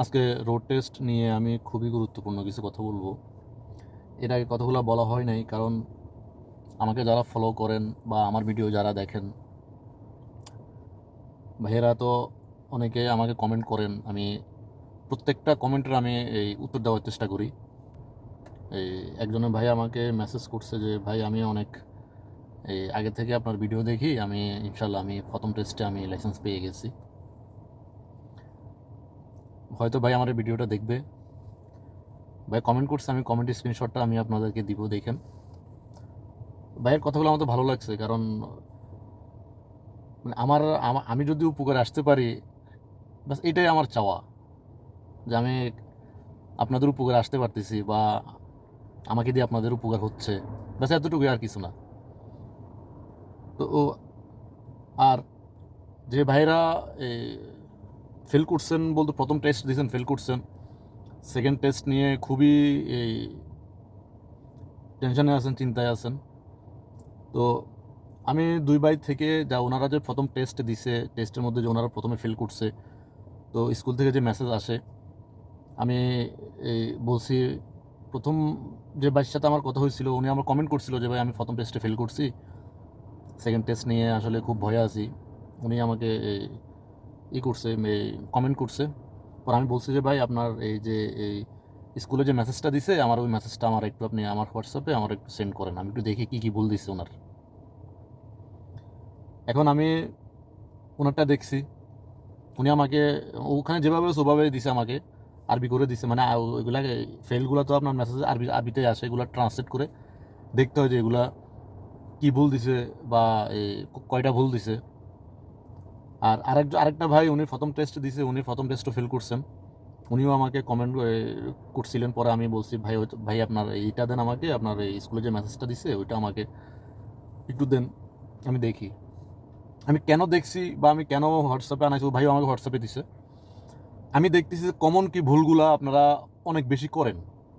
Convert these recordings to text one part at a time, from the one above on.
আজকে road test নিয়ে আমি খুবই গুরুত্বপূর্ণ কিছু কথা বলব। এর আগে কথাগুলো বলা হয় নাই, কারণ আমাকে যারা ফলো করেন বা আমার ভিডিও যারা দেখেন, ভাইয়েরা তো অনেকে আমাকে কমেন্ট করেন, আমি প্রত্যেকটা কমেন্টের আমি এই উত্তর দেওয়ার চেষ্টা করি। এই একজনের ভাই আমাকে মেসেজ করছে যে, ভাই, আমি অনেক, এই আগে থেকে আপনার ভিডিও দেখি, আমি ইনশাল্লাহ আমি প্রথম টেস্টে আমি লাইসেন্স পেয়ে গেছি। হয়তো ভাই আমার ভিডিওটা দেখবে। ভাই কমেন্ট করছে, আমি কমেন্ট স্ক্রিনশটটা আমি আপনাদেরকে দিব, দেখেন। ভাইয়ের কথাগুলো আমার তো ভালো লাগছে, কারণ মানে আমার, আমি যদি উপকারে আসতে পারি বাস এটাই আমার চাওয়া। যে আমি আপনাদের উপকারে আসতে পারতেছি বা আমাকে দিয়ে আপনাদের উপকার হচ্ছে। ব্যাস এতটুকুই আর কিছু না। তো আর যে ভাইরা ফেল করছেন বলতে প্রথম টেস্ট দিয়েছেন ফেল করছেন। সেকেন্ড টেস্ট নিয়ে খুবই এই টেনশনে আছেন, চিন্তায় আছেন। তো আমি দুই ভাই থেকে যা ওনারা যে প্রথম টেস্ট দিছে টেস্টের মধ্যে যে ওনারা প্রথমে ফেল করছে, তো স্কুল থেকে যে মেসেজ আসে, আমি এই বলছি, প্রথম যে ভাইয়ের সাথে আমার কথা হয়েছিল, উনি আমার কমেন্ট করছিল যে, ভাই, আমি প্রথম টেস্টে ফেল করছি। সেকেন্ড টেস্ট নিয়ে আসলে খুব ভয়ে আছি। উনি আমাকে এই ই করছে কমেন্ট করছে। পর আমি বলছি যে, ভাই, আপনার এই যে, এই স্কুলে যে মেসেজটা দিছে, আমার ওই মেসেজটা আমার একটু আপনি আমার হোয়াটসঅ্যাপে আমার একটু সেন্ড করেন। আমি একটু দেখি কী কী ভুল দিচ্ছে ওনার। এখন আমি ওনারটা দেখছি। উনি আমাকে, ওখানে যেভাবে ওভাবে দিছে আমাকে, আরবি করে দিছে। মানে ওইগুলা ফেলগুলো তো আপনার মেসেজ আরবি, আরবিতে আসে, এগুলো ট্রান্সলেট করে দেখতে হয় যে, এগুলা কী ভুল দিছে বা, এই কয়টা ভুল দিছে। আর আরেক আরেকটা ভাই, উনি প্রথম টেস্ট দিছে, উনি প্রথম টেস্টও ফেল করছেন। উনিও আমাকে কমেন্ট করছিলেন, পরে আমি বলছি, ভাই ভাই, আপনার এইটা দেন আমাকে, আপনার এই স্কুলে যে মেসেজটা দিছে, ওইটা আমাকে একটু দেন, আমি দেখি। আমি কেন দেখছি বা আমি কেন হোয়াটসঅ্যাপে আনাইছি, ও ভাইও আমাকে হোয়াটসঅ্যাপে দিছে। আমি দেখতেছি যে কমন কি ভুলগুলা আপনারা অনেক বেশি করেন।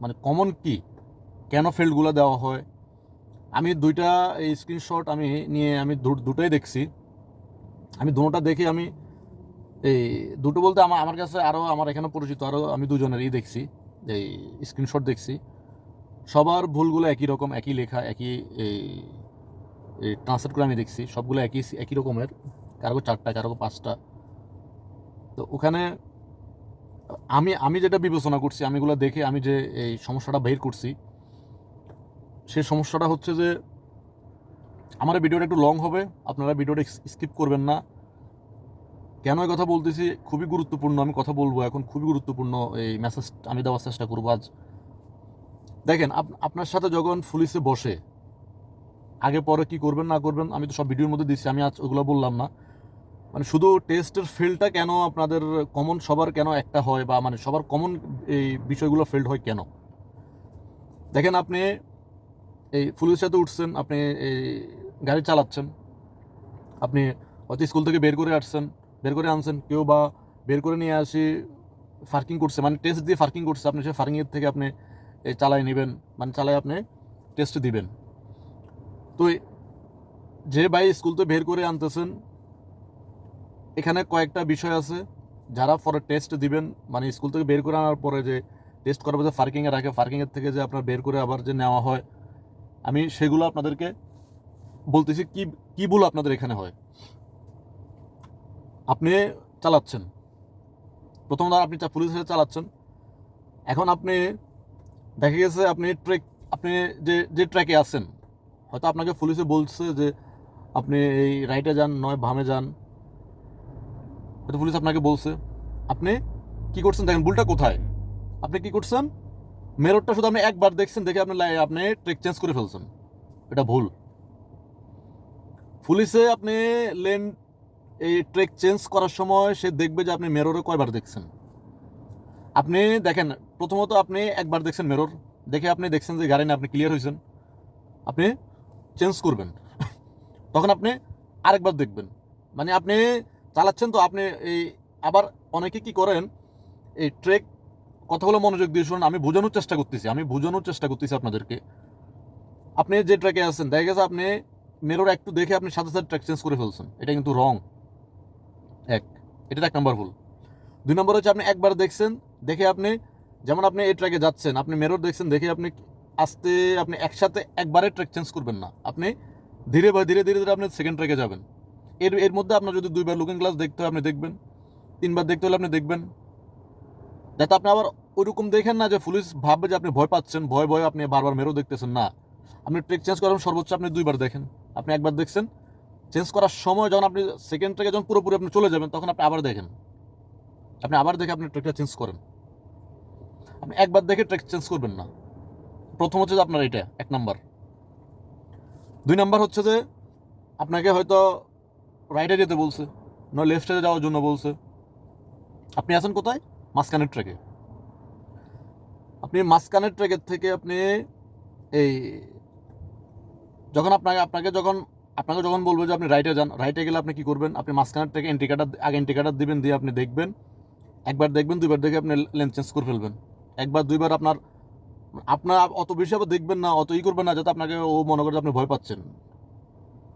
মানে কমন কি? কেন ফেল্ডগুলো দেওয়া হয়? আমি দুইটা, এই স্ক্রিনশট আমি নিয়ে আমি দুটোই দেখছি। আমি দুটোটা দেখে আমি এই দুটো বলতে আমার আমার কাছে আরও আমার এখানে পরিচিত আরও আমি দুজনেরই দেখছি, এই স্ক্রিনশট দেখছি। সবার ভুলগুলো একই রকম, একই লেখা, একই এই ট্রান্সলেট করে আমি দেখছি, সবগুলো একই একই রকমের, কারও চারটা, কারও পাঁচটা। তো ওখানে আমি আমি যেটা বিবেচনা করছি, আমি এগুলো দেখে আমি যে এই সমস্যাটা বের করছি সেই সমস্যাটা হচ্ছে যে আমার ভিডিওটা একটু লং হবে, আপনারা ভিডিওটা স্কিপ করবেন না। কেন এই কথা বলতেছি? খুবই গুরুত্বপূর্ণ, আমি কথা বলব এখন, খুবই গুরুত্বপূর্ণ এই মেসেজ আমি দেওয়ার চেষ্টা করব আজ। দেখেন, আপ- আপনার সাথে যখন পুলিশে বসে, আগে পরে কি করবেন না করবেন, আমি তো সব ভিডিওর মধ্যে দিচ্ছি আমি আজ ওগুলো বললাম না। মানে শুধু টেস্টের ফিল্ডটা কেন আপনাদের কমন সবার কেন একটা হয়, বা মানে সবার কমন এই বিষয়গুলো ফেল্ড হয় কেন? দেখেন, আপনি এই পুলিশের সাথে উঠছেন, আপনি এই গাড়ি চালাচ্ছেন। আপনি হয়তো স্কুল থেকে বের করে আসছেন, বের করে আনছেন, কেউ বা বের করে নিয়ে আসি ফার্কিং করছে মানে টেস্ট দিয়ে ফার্কিং করছে, আপনি সে ফার্কিংয়ের থেকে আপনি এই চালাই নেবেন মানে চালাই আপনি টেস্ট দিবেন। তো যে ভাই স্কুল থেকে বের করে আনতেছেন, এখানে কয়েকটা বিষয় আছে, যারা পরে টেস্ট দিবেন মানে স্কুল থেকে বের করে আনার পরে যে টেস্ট করার পর যে ফার্কিংয়ে রাখে ফার্কিংয়ের থেকে যে আপনার বের করে আবার যে নেওয়া হয়, আমি সেগুলো আপনাদেরকে বলতেছি, কি কি ভুল আপনাদের এখানে হয়? আপনি চালাচ্ছেন। প্রথমত আপনি পুলিশের সাথে চালাচ্ছেন। এখন আপনি, দেখা গেছে আপনি ট্রেক, আপনি যে যে ট্র্যাকে আছেন, হয়তো আপনাকে পুলিশে বলছে যে, আপনি এই রাইটে যান নয়, বামে যান। হয়তো পুলিশ আপনাকে বলছে। আপনি কি করছেন? দেখেন ভুলটা কোথায়? আপনি কি করছেন? মেরোডটা শুধু আপনি একবার দেখছেন, দেখে আপনি আপনি ট্রেক চেঞ্জ করে ফেলছেন। এটা ভুল। পুলিশে আপনি লেন, এই ট্রেক চেঞ্জ করার সময় সে দেখবে যে আপনি মেরোরে কয়বার দেখছেন। আপনি দেখেন, প্রথমত আপনি একবার দেখছেন মেরর দেখে আপনি দেখছেন যে গাড়ি না আপনি ক্লিয়ার হয়েছেন আপনি চেঞ্জ করবেন। তখন আপনি আরেকবার দেখবেন। মানে আপনি চালাচ্ছেন তো আপনি এই, আবার অনেকে কি করেন, এই ট্রেক কথাগুলো মনোযোগ দিয়ে শুনুন, আমি বোঝানোর চেষ্টা করতেছি, আমি বোঝানোর চেষ্টা করতেছি আপনাদেরকে। আপনি যে ট্রেকে আছেন, দেখা গেছে আপনি মেরোর একটু দেখে আপনি সাথে সাথে ট্র্যাক চেঞ্জ করে ফেলছেন। এটা কিন্তু রং এক। এটা এক নাম্বার ভুল। দুই নম্বর হচ্ছে আপনি একবার দেখছেন, দেখে আপনি, যেমন আপনি এই ট্র্যাকে যাচ্ছেন, আপনি মেরোর দেখছেন, দেখে আপনি আস্তে আপনি একসাথে একবারে ট্র্যাক চেঞ্জ করবেন না। আপনি ধীরে বা ধীরে ধীরে ধীরে আপনি সেকেন্ড ট্র্যাকে যাবেন। এর এর মধ্যে আপনার যদি দুইবার লুকিং গ্লাস দেখতে হয়, আপনি দেখবেন। তিনবার দেখতে হলে আপনি দেখবেন। যাতে আপনি আবার ওইরকম দেখেন না যে পুলিশ ভাববে যে আপনি ভয় পাচ্ছেন, ভয় ভয় আপনি বারবার মেরো দেখতেছেন। না। আপনি ট্রেক চেঞ্জ করেন সর্বোচ্চ আপনি দুইবার দেখেন। আপনি একবার দেখছেন চেঞ্জ করার সময় যখন আপনি সেকেন্ড ট্রেকে যখন পুরোপুরি আপনি চলে যাবেন, তখন আপনি আবার দেখেন। আপনি আবার দেখে আপনি ট্রেকটা চেঞ্জ করেন। আপনি একবার দেখে ট্রেক চেঞ্জ করবেন না। প্রথম হচ্ছে যে আপনার এটা, এক নাম্বার। দুই নাম্বার হচ্ছে যে আপনাকে হয়তো রাইটে যেতে বলছে, নয় লেফটে যাওয়ার জন্য বলছে। আপনি আছেন কোথায়? মাঝখানের ট্রেকে আপনি মাঝখানের ট্রেকের থেকে আপনি এই যখন আপনাকে আপনাকে যখন আপনাকে যখন বলব যে আপনি রাইটে যান রাইটে গেলে আপনি কি করবেন? আপনি মাঝখানের থেকে এন্ট্রি কার্ডার আগে এন্ট্রি কার্ডার দিবেন, দিয়ে আপনি দেখবেন। একবার দেখবেন, দুইবার দেখে আপনি লেন চেঞ্জ করে ফেলবেন। একবার, দুইবার আপনার আপনার অত বেশি আবার দেখবেন না, অত ই করবেন না, যাতে আপনাকে ও মনে করে আপনি ভয় পাচ্ছেন।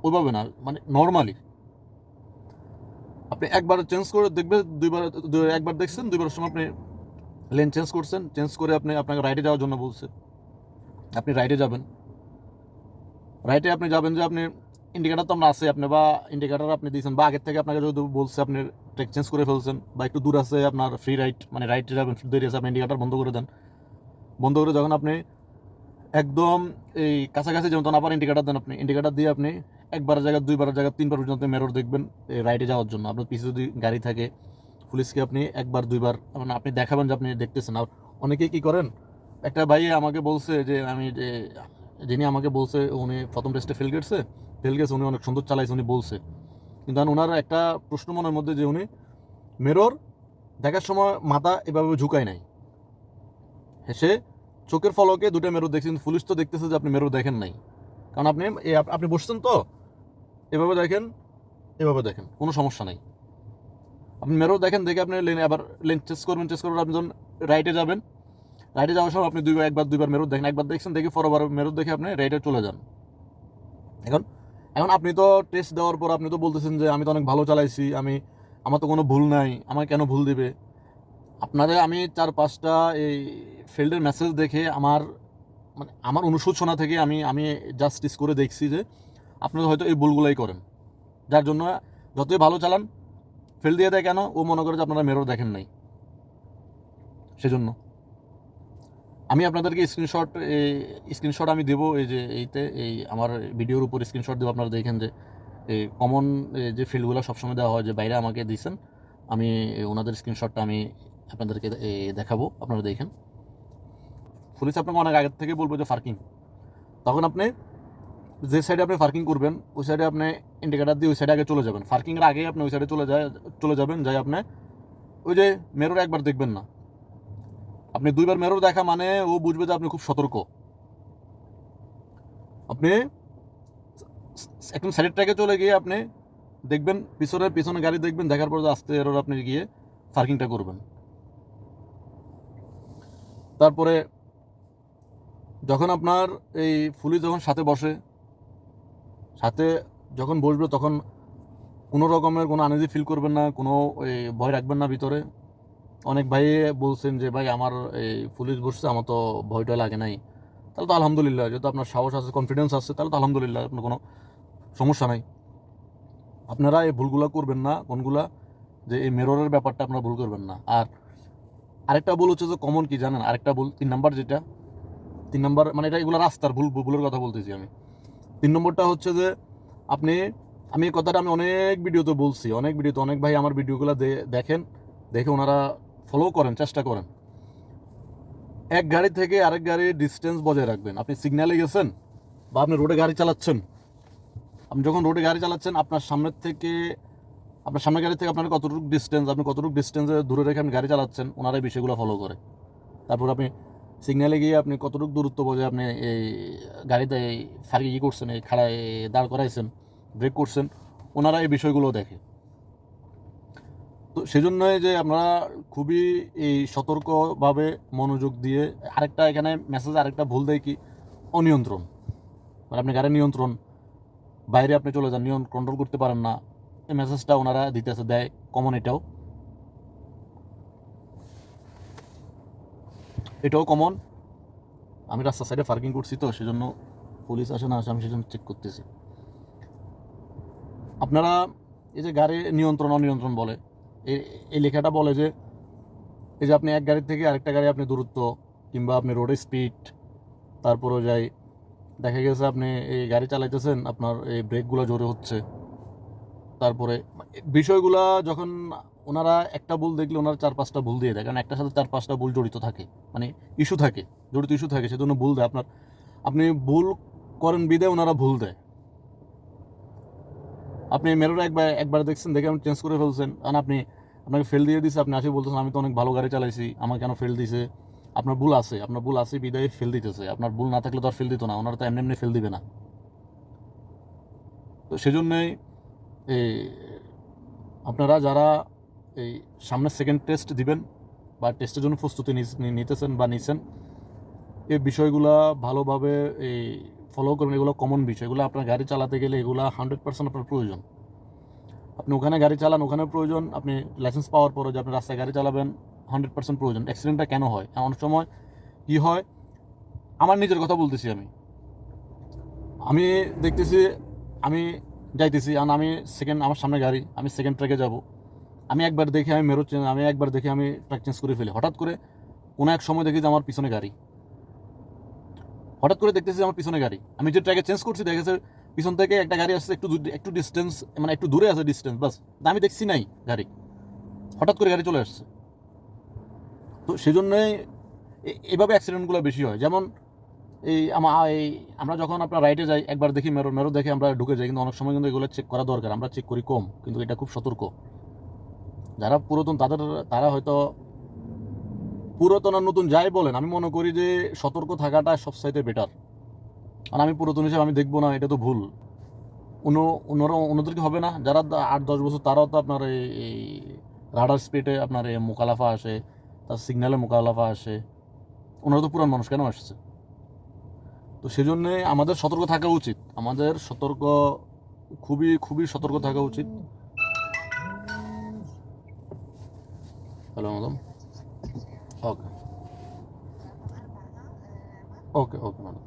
ওইভাবে না মানে নর্মালি আপনি একবার চেঞ্জ করে দেখবেন, দুইবার একবার দেখছেন, দুইবার সময় আপনি লেন চেঞ্জ করছেন চেঞ্জ করে আপনি আপনাকে রাইটে যাওয়ার জন্য বলছে। আপনি রাইটে যাবেন। রাইটে আপনি যাবেন যে আপনি ইন্ডিকেটার তো আমরা আছে, আপনি বা ইন্ডিকেটার আপনি দিয়েছেন, বা আগের থেকে আপনাকে যদি বলছে, আপনি ট্রেক চেঞ্জ করে ফেলছেন, বা একটু দূর আছে আপনার ফ্রি রাইট মানে রাইটে যাবেন দেরি আছে, আপনি ইন্ডিকেটার বন্ধ করে দেন। বন্ধ করে যখন আপনি একদম এই কাছাকাছি যেমন তখন আবার ইন্ডিকেটার দেন আপনি। ইন্ডিকেটার দিয়ে আপনি একবার জায়গা দুইবার জায়গা তিনবার পর্যন্ত মেরর দেখবেন এই রাইডে যাওয়ার জন্য। আপনার পিছনে যদি গাড়ি থাকে পুলিশকে আপনি একবার, দুইবার মানে আপনি দেখাবেন যে আপনি দেখতেছেন। আর অনেকেই কি করেন, একটা ভাই আমাকে বলছে যে, আমি যে যিনি আমাকে বলছে, উনি প্রথম টেস্টে ফেল গেছে ফেল গেছে, উনি অনেক সুন্দর চালাইছে, উনি বলছে। কিন্তু ওনার একটা প্রশ্ন মনের মধ্যে যে উনি, মেরর, দেখার সময় মাথা এভাবে ঝুঁকায় নাই। সে চোখের ফলকে দুটো মেরো দেখছেন পুলিশ তো দেখতেছে যে আপনি মেরো দেখেন নাই। কারণ আপনি আপনি বসছেন তো, এভাবে দেখেন এভাবে দেখেন, কোনো সমস্যা নাই। আপনি মেরো দেখেন, দেখে আপনি লেন আবার লেন চেস করবেন চেস করবেন আপনি যখন রাইটে যাবেন রাইটে যাওয়ার সময় আপনি দুইবার, একবার, দুইবার মেরো দেখেন। একবার দেখছেন, দেখে পরবার মেরো দেখে আপনি রাইটে চলে যান। এখন এখন আপনি তো টেস্ট দেওয়ার পর আপনি তো বলতেছেন যে, আমি তো অনেক ভালো চালাইছি, আমি, আমার তো কোনো ভুল নাই আমাকে কেন ভুল দেবে? আপনাদের আমি চার পাঁচটা এই ফিল্ডের মেসেজ দেখে আমার মানে আমার অনুশোচনা থেকে আমি আমি জাস্টিস করে দেখছি যে আপনারা হয়তো এই ভুলগুলাই করেন। যার জন্য যতই ভালো চালান ফেল দিয়ে দেয় কেন? ও মনে করে যে আপনারা মেরর দেখেন নাই। সেজন্য। আমি আপনাদেরকে স্ক্রিনশট স্ক্রিনশট আমি দেবো, এই যে এইতে, এই আমার ভিডিওর উপর স্ক্রিনশট দেবো, আপনারা দেখেন যে, এই কমন যে ফিল্ডগুলো সবসময় দেওয়া হয় যে বাইরে আমাকে দিয়েছেন, আমি ওনাদের স্ক্রিনশটটা আমি আপনাদেরকে দেখাবো, আপনারা দেখেন। পুলিশ আপনাকে অনেক আগের থেকে বলব যে পার্কিং তখন আপনি যে সাইডে আপনি পার্কিং করবেন, ওই সাইডে আপনি ইন্ডিকেটার দিয়ে ওই সাইডে আগে চলে যাবেন। পার্কিংয়ের আগে আপনি ওই সাইডে চলে যায়, চলে যাবেন, যাই আপনি ওই যে মেরোর একবার দেখবেন না। আপনি দুইবার মেরোর দেখা মানে ও বুঝবে যে আপনি খুব সতর্ক। আপনি একদম সাইডের ট্র্যাকে চলে গিয়ে আপনি দেখবেন পিছনে পিছনে গাড়ি দেখবেন, দেখার পর আস্তে এরর আপনি গিয়ে পার্কিংটা করবেন। তারপরে যখন আপনার এই পুলিশ যখন সাথে বসে, সাথে যখন বসবে তখন কোনো রকমের কোনো আনেজি ফিল করবেন না, কোনো ভয় রাখবেন না ভিতরে। অনেক ভাই বলছেন যে, ভাই, আমার এই পুলিশ বসছে, আমার তো ভয়টা লাগে নাই। তাহলে তো আলহামদুলিল্লাহ, যেহেতু আপনার সাহস আছে কনফিডেন্স আছে, তাহলে তো আলহামদুলিল্লাহ আপনার কোনো সমস্যা নাই। আপনারা এই ভুলগুলো করবেন না, কোনগুলা? যে এই মেররের ব্যাপারটা আপনারা ভুল করবেন না। আর আরেকটা ভুল হচ্ছে যে কমন কি জানেন? আরেকটা ভুল, তিন নাম্বার যেটা, তিন নাম্বার মানে এটা এগুলো রাস্তার ভুল ভুলের কথা বলতেছি আমি। তিন নম্বরটা হচ্ছে যে, আপনি, আমি এই কথাটা আমি অনেক ভিডিওতে বলছি, অনেক ভিডিওতে অনেক ভাই আমার ভিডিওগুলো দেখেন, দেখে ওনারা ফলো করেন, চেষ্টা করেন। এক গাড়ি থেকে আরেক গাড়ির ডিস্টেন্স বজায় রাখবেন। আপনি সিগন্যালে গেছেন বা আপনি রোডে গাড়ি চালাচ্ছেন। আপনি যখন রোডে গাড়ি চালাচ্ছেন, আপনার সামনের থেকে, আপনার সামনের গাড়ি থেকে আপনার কতটুকু ডিস্টেন্স আপনি কতটুকু ডিস্টেন্সে দূরে রেখে আপনি গাড়ি চালাচ্ছেন ওনারা বিষয়গুলো ফলো করে। তারপর আপনি সিগন্যালে গিয়ে আপনি কতটুকু দূরত্ব বজায় আপনি এই গাড়িতে এই ফাঁকি ই করছেন, এই খাড়ায় দাঁড় করাইছেন ব্রেক করছেন, ওনারা এই বিষয়গুলো দেখে। তো সেজন্যই যে আমরা খুবই এই সতর্কভাবে মনোযোগ দিয়ে আরেকটা এখানে মেসেজ আরেকটা ভুল দেয় কি? অনিয়ন্ত্রণ। মানে আপনি গাড়ি নিয়ন্ত্রণ, বাইরে আপনি চলে যান, নিয়ন্ত্রণ কন্ট্রোল করতে পারেন না। এই মেসেজটা ওনারা দিতেছে, দেয় কমন এটাও। এটাও কমন আমি রাস্তার সাইডে পার্কিং করছি তো, সেজন্য পুলিশ আসে না আসে আমি সেজন্য চেক করতেছি। আপনারা এই যে গাড়ি নিয়ন্ত্রণ, অনিয়ন্ত্রণ বলে এই লেখাটা বলে যে, এই যে আপনি এক গাড়ি থেকে আরেকটা গাড়ি আপনি দূরত্ব, কিংবা আপনি রোডের স্পিড তারপরেও যাই, দেখা গেছে আপনি এই গাড়ি চালাইতেছেন, আপনার এই ব্রেকগুলো জোরে হচ্ছে। তারপরে, বিষয়গুলা যখন ওনারা একটা ভুল দেখলে ওনারা চার পাঁচটা ভুল দিয়ে দেয়, কারণ একটার সাথে চার পাঁচটা ভুল জড়িত থাকে মানে ইস্যু থাকে, জড়িত ইস্যু থাকে, সেজন্য ভুল দেয়। আপনার, আপনি ভুল করেন বিদে ওনারা ভুল দেয়। আপনি মেরোর একবার একবার দেখছেন, দেখে আপনি চেঞ্জ করে ফেলছেন, কারণ আপনি আপনাকে ফেল দিয়ে দিছে, আপনি আসে বলতেছেন, আমি তো অনেক ভালো গাড়ি চালাইছি আমার কেন ফেল দিছে? আপনার ভুল আছে, আপনার ভুল আছে, বিদায় ফেল দিতেছে। আপনার ভুল না থাকলে তো আর ফেল দিত না, ওনারা তো এমনি এমনি ফেল দিবে না। তো সেজন্যই এই আপনারা যারা এই সামনে সেকেন্ড টেস্ট দিবেন বা টেস্টের জন্য প্রস্তুতি নিতেছেন বা নিছেন এই বিষয়গুলা ভালোভাবে এই ফলো করুন। এগুলো কমন বিষয়। এগুলো আপনার গাড়ি চালাতে গেলে এগুলো হান্ড্রেড পার্সেন্ট আপনার প্রয়োজন। আপনি ওখানে গাড়ি চালান ওখানে প্রয়োজন। আপনি লাইসেন্স পাওয়ার পরে যে আপনি রাস্তায় গাড়ি চালাবেন হান্ড্রেড পার্সেন্ট প্রয়োজন। অ্যাক্সিডেন্টটা কেন হয়? অনেক সময় কী হয়? আমার নিজের কথা বলতেছি আমি। আমি দেখতেছি, আমি যাইতেছি, আর আমি সেকেন্ড আমার সামনে গাড়ি, আমি সেকেন্ড ট্র্যাকে যাব। আমি একবার দেখে আমি মেরো আমি একবার দেখে আমি ট্র্যাক চেঞ্জ করে ফেলি। হঠাৎ করে কোনো এক সময় দেখি যে আমার পিছনে গাড়ি। হঠাৎ করে দেখতেছি আমার পিছনে গাড়ি। আমি যে ট্র্যাকে চেঞ্জ করছি দেখেছে পিছন থেকে একটা গাড়ি আসছে, একটু একটু ডিস্টেন্স মানে একটু দূরে আছে ডিস্টেন্স বাস। আমি দেখছি নাই গাড়ি। হঠাৎ করে গাড়ি চলে আসছে। তো সেজন্যই এ- এভাবে অ্যাক্সিডেন্টগুলো বেশি হয়। যেমন এই আমা এই আমরা যখন আপনার রাইটে যাই, একবার দেখি মেরো মেরো দেখে আমরা ঢুকে যাই, কিন্তু অনেক সময় কিন্তু এগুলো চেক করা দরকার। আমরা চেক করি কম, কিন্তু এটা খুব সতর্ক। যারা পুরাতন, তাদের তারা হয়তো পুরাতন আর নতুন যাই বলেন, আমি মনে করি যে সতর্ক থাকাটা সবসাইতে বেটার আর আমি পুরাতন হিসেবে আমি দেখব না, এটা তো ভুল। অন্য অন্যরা অন্যদেরকে হবে না? যারা আট, দশ বছর, তারাও তো আপনার এই রাডার স্পিডে আপনার এই মোকালাফা আসে, তার সিগন্যালে মোকালাফা আসে। ওনারা তো পুরান মানুষ কেন আসছে? তো সেজন্যে আমাদের সতর্ক থাকা উচিত। আমাদের সতর্ক, খুবই খুবই সতর্ক থাকা উচিত। Hello madam okay okay okay madam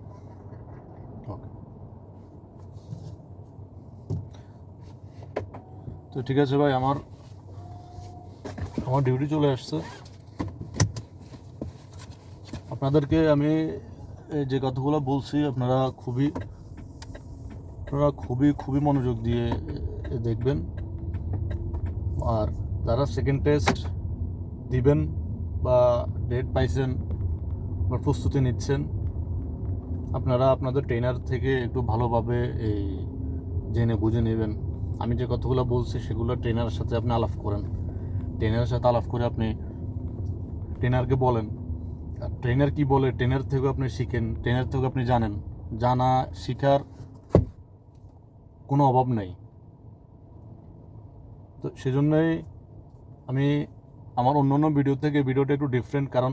তো ঠিক আছে ভাই, আমার আমার ডিউটি চলে আসছে। আপনাদেরকে আমি এই যে কথাগুলো বলছি, আপনারা খুবই আপনারা খুবই খুবই মনোযোগ দিয়ে দেখবেন। আর যারা সেকেন্ড টেস্ট দিবেন বা ডেট পাইছেন বা প্রস্তুতি নিচ্ছেন, আপনারা আপনাদের ট্রেনার থেকে একটু ভালোভাবে, এই, জেনে বুঝে নেবেন। আমি যে কথাগুলো বলছি সেগুলো ট্রেনারের সাথে আপনি আলাপ করেন। ট্রেনারের সাথে আলাপ করে আপনি ট্রেনারকে বলেন। আর ট্রেনার কি বলে? ট্রেনার থেকেও আপনি শিখেন ট্রেনার থেকেও আপনি জানেন। জানা শিখার কোনো অভাব নেই। তো সেজন্যই আমি আমার অন্য অন্য ভিডিও থেকে ভিডিওটা একটু ডিফারেন্ট কারণ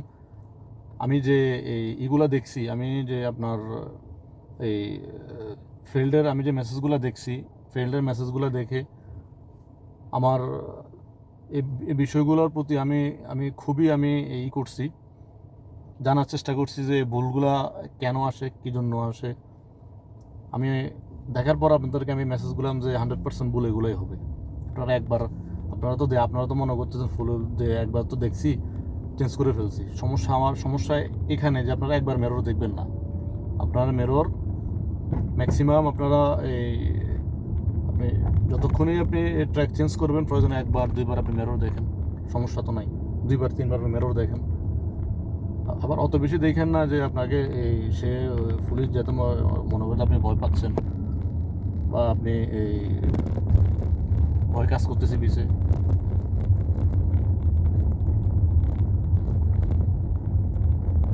আমি যে এই ইগুলো দেখছি, আমি যে আপনার এই ফিল্ডের আমি যে মেসেজগুলো দেখছি ফিল্ডের মেসেজগুলো দেখে আমার এই বিষয়গুলোর প্রতি আমি আমি খুবই আমি এই করছি। জানার চেষ্টা করছি যে ভুলগুলা কেন আসে, কী জন্য আসে। আমি দেখার পর আপনাদেরকে আমি মেসেজ করলাম যে হান্ড্রেড পার্সেন্ট ভুল এগুলোই হবে। আপনারা একবার, আপনারা তো আপনারা তো মনে করতেছেন ফুল যে একবার তো দেখছি চেঞ্জ করে ফেলছি। সমস্যা আমার, সমস্যা এখানে যে আপনারা একবার মেরর দেখবেন না। আপনারা মেরর ম্যাক্সিমাম আপনারা এই আপনি যতক্ষণই আপনি ট্র্যাক চেঞ্জ করবেন, প্রয়োজনে একবার, দুইবার আপনি মেরর দেখেন। সমস্যা তো নাই। দুইবার, তিনবার আপনি মেরর দেখেন। আবার অত বেশি দেখেন না যে আপনাকে এই সে পুলিশ যাতে মনে আপনি ভয় পাচ্ছেন। বা আপনি এই ভয় কাজ করতেছে পিছে।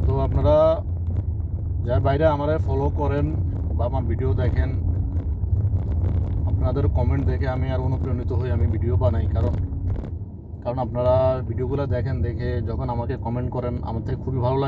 তো আপনারা যার বাইরে আমাদের ফলো করেন বা আমার ভিডিও দেখেন আপনাদের কমেন্ট দেখে আমি আর অনুপ্রাণিত হই, আমি ভিডিও বানাই। কারণ কারণ আপনারা ভিডিওগুলো দেখেন, দেখে যখন আমাকে কমেন্ট করেন, আমার থেকে খুবই ভালো লাগে।